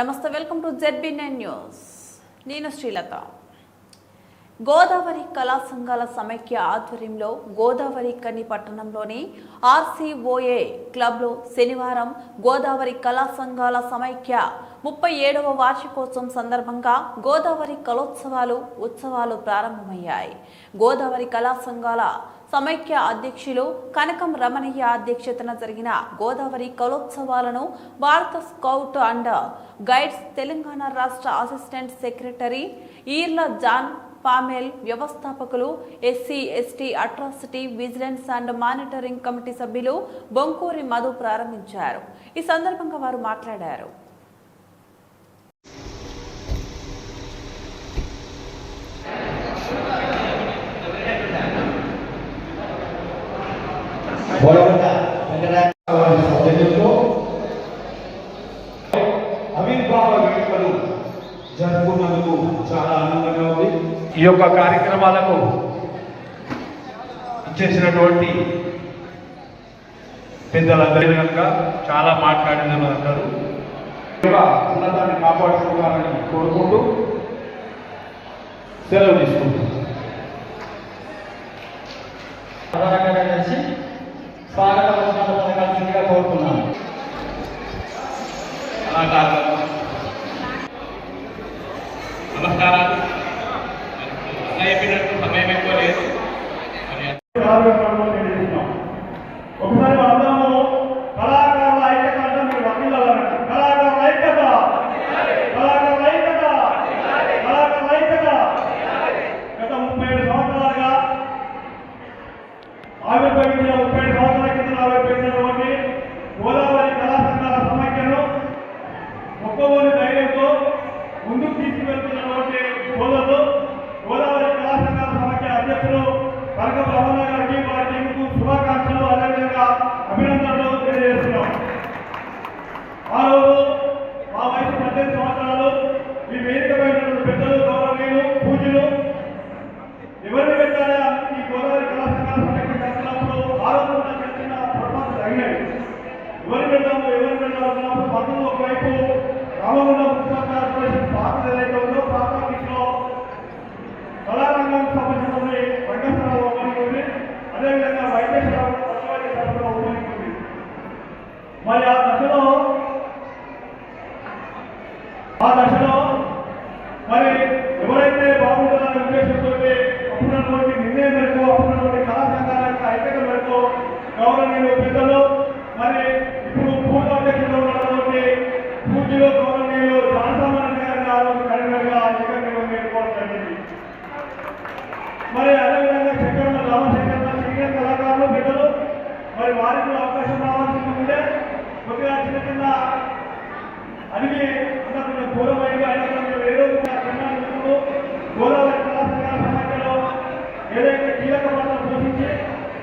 నమస్తే welcome to Z B nine news నేను శ్రీలత. గోదావరి కళా సంఘాల సమైక్య ఆధ్వర్యంలో గోదావరి కని పట్టణంలోని ఆర్సీఓఏ క్లబ్లో శనివారం గోదావరి కళా సంఘాల సమైక్య ముప్పై ఏడవ వార్షికోత్సవం సందర్భంగా గోదావరి కళోత్సవాలు ఉత్సవాలు ప్రారంభమయ్యాయి. గోదావరి కళా సంఘాల సమైక్య అధ్యక్షులు కనకం రమణయ్య అధ్యక్షతన జరిగిన గోదావరి కళోత్సవాలను భారత స్కౌట్ అండ్ గైడ్స్ తెలంగాణ రాష్ట్ర అసిస్టెంట్ సెక్రటరీ ఈర్ల జాన్ పామెల్ వ్యవస్థాపకులు SC ST atrocity vigilance and monitoring committee సభ్యులు బొంకూరి మధు ప్రారంభించారు. ఈ సందర్భంగా వారు మాట్లాడారు. ఈ యొక్క కార్యక్రమాలకు ఇచ్చేసినటువంటి పెద్దలందరూ కనుక చాలా మాట్లాడిన అందరూ ఉన్నతాన్ని కాపాడుకోవాలని కోరుకుంటూ సెలవు తీసుకుంటున్నాను ప్రధానంగా కలిసి వచనాలు పలకాల్సిందిగా కోరుతున్నాను కళాకారులకు నమస్కారాలు అన్న చెప్పినట్టు సమయం ఎక్కువ లేదు మరి ఒకసారి మనందరము కళాకారుల ఐక్యత అంటే మీరు వకీలాలంట కళాకారుల ఐక్యత కళాకారుల ఐక్యత కళాకారుల ఐక్యత గత ముప్పై ఏడు సంవత్సరాలుగా ఆవిర్భవించిన ముప్పై ఏడు సంవత్సరాల కింద ఆవిర్భవించినటువంటి గోదావరి కళా సంఘాల సమైక్యను ఒక్కొక్కరి ధైర్యంతో ముందుకు తీసుకువెళ్తున్నటువంటి సోదరులు గోదావరి కళా సంఘాల సమైక్య అధ్యక్షులు కనక రమణ గారికి వారి టీంకు శుభాకాంక్షలు అదేవిధంగా అభినందనలు తెలియజేస్తున్నాం ఆ రోజు మా వయసు పద్దెనిమిది సంవత్సరాలు ఈ వేదిక పైన ఉన్నటువంటి పెద్దలు గౌరవనీయులు పూజలు ఎవరిని పెట్టాలి ఈ గోదావరి కళా సంఘాల సమైక్య చేస్తున్నప్పుడు ఆ రోజు ఉన్న చిన్న చిన్న పొరపాట్లు తగినవి ఎవరు పెడతాము ఎవరు పెడతాము అన్నప్పుడు పంతులు ఒకవైపు రామగుండ మున్సిపల్ కార్పొరేషన్ పాత ఏదైతే ఉందో పాత కళారంగం రంగస్థలం అదేవిధంగా వైద్యశాల పశువైద్యశాలలో ఓపెనింగ్ మరి ఆ దశలో ఆ దశలో మరి ఎవరైతే బాగుంటుందనే ఉద్దేశంతో అప్పుడున్నటువంటి నిర్ణయం మేరకు అప్పుడున్నటువంటి కళా సంఘాల యొక్క ఐక్యత మేరకు గౌరవనీయులు పెద్దలు మరి ఏదైతే కీలక పాత్ర పోషించి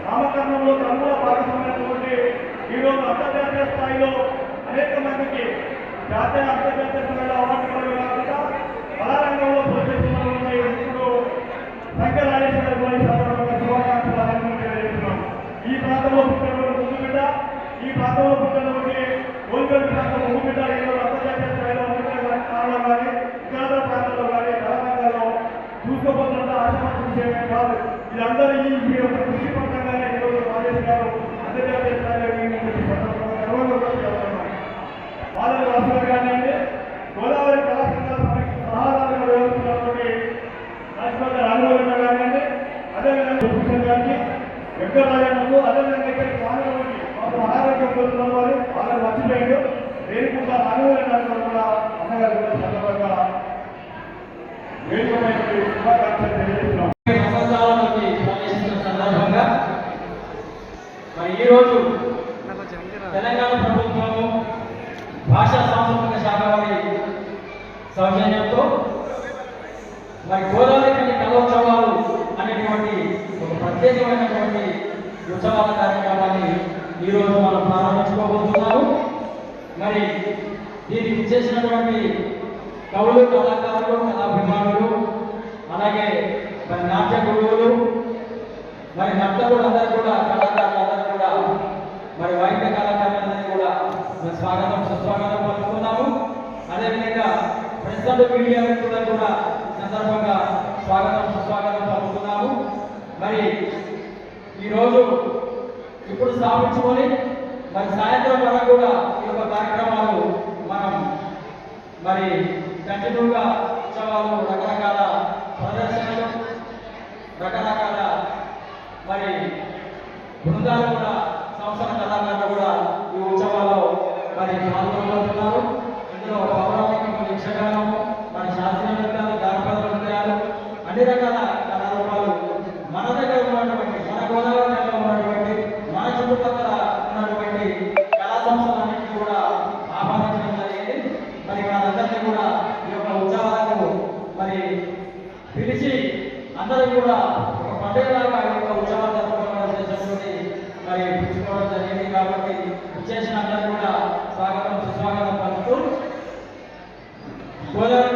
నామకరణంలో తమ్ముల భాగస్వామైనటువంటి ఈరోజు అంతర్జాతీయ స్థాయిలో అనేక మందికి జాతీయ అంతర్జాతీయ స్థాయిలో అవార్డులు కాకుండా కళారంగంలో ప్రోత్సహిస్తున్నటువంటి ఇప్పుడు శంకర్ రాజేశ్వర శుభాకాంక్షలు తెలియజేస్తున్నాం ఈ ప్రాంతంలో పుట్టినటువంటి ముందు బిడ్డ ఈ ప్రాంతంలో పుట్టినటువంటి గోల్గల్ ప్రాంతం ముందు బిడ్డ ఈరోజు అంతర్జాతీయ స్థాయిలో అంతర్జాతీయ స్థాయిలో కానీ ఇతర ప్రాంతంలో కానీ తెలంగాణలో చూసుకోబోతున్న విషయమే కాదు ఇదందరూ ఈ యొక్క కృషి ఫలితంగానే ఈరోజు రాజేష్ గారు అంతర్జాతీయ స్థాయిలో ఈ సందర్భంగా కానివ్వండి గోదావరి కళాశాల సహారాలుగా వ్యవహరిస్తున్నటువంటి రాష్ట్రంలో రాఘవేంద్ర కానివ్వండి అదేవిధంగా భూషణ్ గారికి వెంకటరాజన్నకు అదేవిధంగా ఇక్కడ మానవుడికి మాకు అనారోగ్యం పొందుతున్న వారు వాళ్ళని మర్చిపోయాడు రేణుకుంట రాఘవేంద్ర కూడా అన్నగారు సందర్భంగా వేదికమైన శుభాకాంక్షలు ఈరోజు తెలంగాణ ప్రభుత్వము భాషా సాంస్కృతిక శాఖ వారి సౌజన్యంతో మరి గోదావరి కని కళోత్సవాలు అనేటువంటి ఒక ప్రత్యేకమైనటువంటి ఉత్సవాల కార్యక్రమాన్ని ఈరోజు మనం ప్రారంభించుకోబోతున్నాము. మరి దీనికి చేసినటువంటి కవులు కళాకారులు కళాభిమానులు అలాగే మరి నాట్య గురువులు మరి నర్తకులందరూ కూడా మరి వైద్య కళాకారులందరూ కూడా మరి స్వాగతం సుస్వాగతం పలుకుతున్నాము. అదేవిధంగా ప్రస్తుత మీడియా మిత్రులకు కూడా సందర్భంగా స్వాగతం సుస్వాగతం పలుకుతున్నాము. మరి ఈరోజు ఇప్పుడు స్థాపించుకొని మరి సాయంత్రం వరకు కూడా ఈ యొక్క కార్యక్రమాలు మనం మరి కంటిన్యూగా ఉత్సవాలు రకరకాల ప్రదర్శనలు రకరకాల మరి బృందాలు కూడా సంవత్సర కళాకారులు కూడా ఈ ఉత్సవాల్లో మరి పాల్గొనబోతున్నారు ఇందులో పౌరాణిక యక్షగానం మరి శాస్త్రీయ నృత్యాలు జానపద నృత్యాలు అన్ని రకాల కళారూపాలు మన దగ్గర ఉన్నటువంటి మన గోదావరి జిల్లాలో ఉన్నటువంటి మన చుట్టుపక్కల ఉన్నటువంటి కళా సంస్థలన్నింటినీ కూడా ఆహ్వానించడం జరిగింది. మరి వాళ్ళందరినీ కూడా ఈ యొక్క ఉత్సవాలకు మరి పిలిచి అందరూ కూడా ఒక పండుగలాగా ఈ యొక్క ఉత్సవాలు జరుపుకోవడం చేసినటువంటి మరి పిలుచుకోవడం జరిగింది కాబట్టి చేసిన అందరూ కూడా స్వాగతం సుస్వాగతం పలుకుతూ గోదావరి